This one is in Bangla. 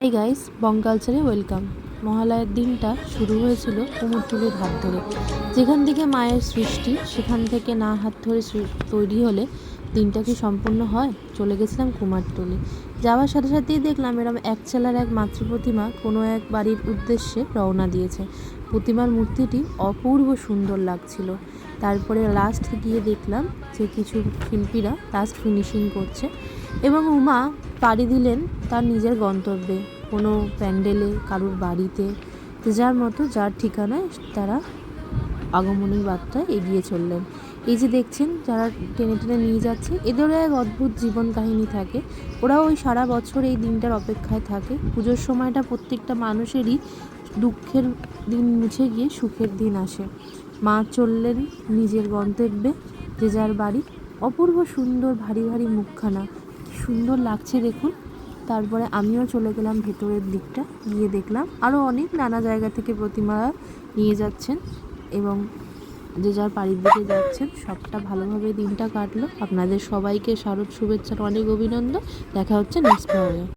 হাই গাইস বং কালচারে ওয়েলকাম মহালয়ার দিনটা শুরু হয়েছিল কুমোরটুলির হাত ধরে। যেখান থেকে মায়ের সৃষ্টি, সেখান থেকে না হাত ধরে তৈরি হলে দিনটা কি সম্পূর্ণ হয়? চলে গেছিলাম কুমারটুলি যাওয়ার সাথে সাথেই দেখলাম এরম এক চেলার এক মাতৃ প্রতিমা কোনো এক বাড়ির উদ্দেশ্যে রওনা দিয়েছে। প্রতিমার মূর্তিটি অপূর্ব সুন্দর লাগছিল। তারপরে লাস্ট গিয়ে দেখলাম যে কিছু শিল্পীরা লাস্ট ফিনিশিং করছে এবং উমা পাড়ি দিলেন তার নিজের গন্তব্যে, কোনো প্যান্ডেলে, কারুর বাড়িতে যার মতো, যার ঠিকানায় তারা আগমনের বার্তায় এগিয়ে চললেন। এই যে দেখছেন, যারা টেনে টেনে নিয়ে যাচ্ছে, এদেরও এক অদ্ভুত জীবন কাহিনী থাকে। ওরা ওই সারা বছর এই দিনটার অপেক্ষায় থাকে। পুজোর সময়টা প্রত্যেকটা মানুষেরই দুঃখের দিন মুছে গিয়ে সুখের দিন আসে। মা চললেন নিজের গন্তব্যে, যে যার বাড়ি অপূর্ব সুন্দর ভারী ভারী মুখখানা। সুন্দর লাগছে দেখুন। তারপরে আমিও চলে গেলাম ভেতরের দিকটা, গিয়ে দেখলাম। আরও অনেক নানা জায়গা থেকে প্রতিমা নিয়ে যাচ্ছেন এবং যে যার বাড়ির দিকে যাচ্ছেন, সবটা ভালোভাবে দিনটা কাটলো। আপনাদের সবাইকে শারদ শুভেচ্ছার অনেক অভিনন্দন। দেখা হচ্ছে নেক্সট ব্লগে